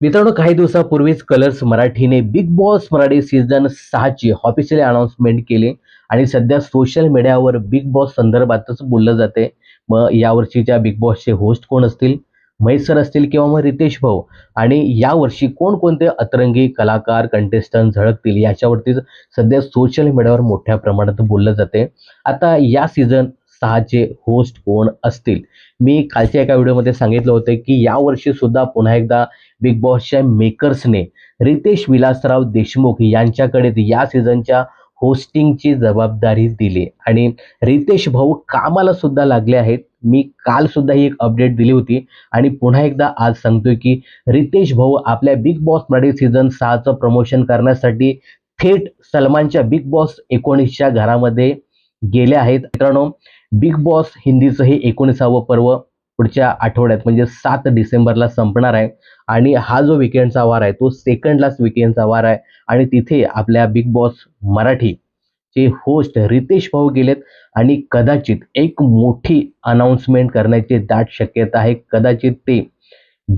मित्रांनो काही दिवसापूर्वीच कलर्स मराठीने बिग बॉस मराठी सीझन सहाची ऑफिशियली अनाउन्समेंट केली. आणि सध्या सोशल मीडियावर बिग बॉस संदर्भातच बोललं जाते. मग यावर्षीच्या बिग बॉसचे होस्ट कोण असतील? महेश सर असतील किंवा मग रितेश भाऊ. आणि यावर्षी कोणकोणते अतरंगी कलाकार कंटेस्टंट झळकतील याच्यावरतीच सध्या सोशल मीडियावर मोठ्या प्रमाणात बोललं जाते. आता या सीझन सहाचे होस्ट कोण असतील? मी कालच्या एका व्हिडिओमध्ये सांगितलं होतं की यावर्षी सुद्धा पुन्हा एकदा बिग बॉसच्या मेकर्सने रितेश विलासराव देशमुख यांच्याकडे या सीझनच्या होस्टिंगची जबाबदारी दिली. आणि रितेश भाऊ कामाला सुद्धा लागले आहेत. मी काल सुद्धा ही एक अपडेट दिली होती. आणि पुन्हा एकदा आज सांगतोय की रितेश भाऊ आपल्या बिग बॉस मराठी सीझन सहाचं प्रमोशन करण्यासाठी थेट सलमानच्या बिग बॉस एकोणीसच्या घरामध्ये गेले आहेत. मित्रांनो बिग बॉस हिंदीचं हे एकोणीसावं पर्व पुढच्या आठवड्यात म्हणजे सात डिसेंबरला संपणार आहे. आणि हा जो विकेंडचा वार आहे तो सेकंडलाच विकेंडचा वार आहे. आणि तिथे आपल्या बिग बॉस मराठी चे होस्ट रितेश भाऊ गेलेत. आणि कदाचित एक मोठी अनाउन्समेंट करण्याची दाट शक्यता आहे. कदाचित ते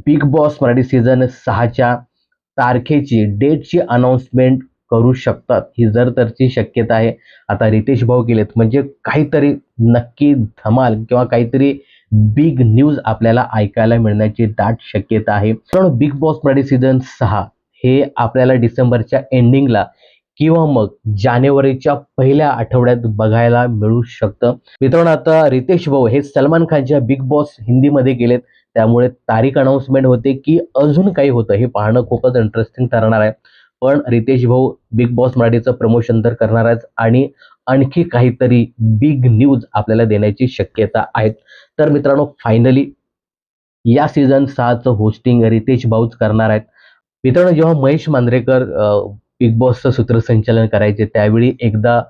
बिग बॉस मराठी सीझन सहाच्या तारखेची डेटची अनाउन्समेंट करू शकतात. ही जर तरची शक्यता आहे आता रितेश भाऊ गेलेत म्हणजे काहीतरी नक्की धमाल किंवा काहीतरी बिग न्यूज आपल्याला ऐकायला मिळण्याची दाट शक्यता आहे. कारण बिग बॉस मराठी सीझन सहा हे आपल्याला डिसेंबरच्या एंडिंगला किंवा मग जानेवारीच्या पहिल्या आठवड्यात बघायला मिळू शकतं. मित्रांनो आता रितेश भाऊ हे सलमान खानच्या बिग बॉस हिंदीमध्ये गेलेत. त्यामुळे तारीख अनाऊन्समेंट होते की अजून काही होतं हे पाहणं खूपच इंटरेस्टिंग ठरणार आहे. पण रितेश भाऊ बिग बॉस मराठीचं प्रमोशन तर करणार आहेत आणि आणखी काहीतरी बिग न्यूज आपल्याला देण्याची शक्यता आहेत. तर मित्रांनो फायनली या सीझन सहाचं होस्टिंग रितेश भाऊच करणार आहेत. मित्रांनो जेव्हा महेश मांजरेकर बिग बॉसचं सूत्रसंचालन करायचे त्यावेळी एकदा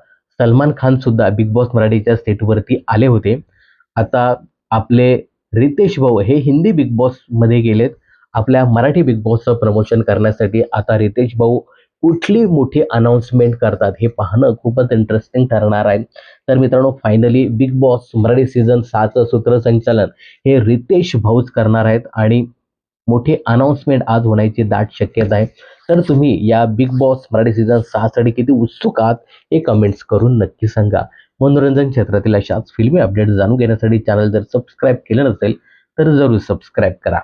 सलमान खान सुद्धा बिग बॉस मराठीच्या सेटवरती आले होते. आता आपले रितेश भाऊ हे हिंदी बिग बॉसमध्ये गेलेत. आपल्या मराठी बिग बॉसचं प्रमोशन करण्यासाठी आता रितेश भाऊ कुठली मोठी अनाउन्समेंट करतात हे पाहणं खूपच इंटरेस्टिंग ठरणार आहे. तर मित्रांनो finally Big Boss Marathi season सहाचं सूत्रसंचालन हे रितेश भाऊच करणार आहेत आणि मोठी अनाउन्समेंट आज होण्याची दाट शक्यता आहे. तर तुम्ही या बिग बॉस मराठी सीझन सहासाठी किती उत्सुक आहात हे कमेंट्स करून नक्की सांगा. मनोरंजन क्षेत्रातील अशाच फिल्मी अपडेट जाणून घेण्यासाठी चॅनल जर सबस्क्राईब केलं नसेल तर जरूर सबस्क्राईब करा.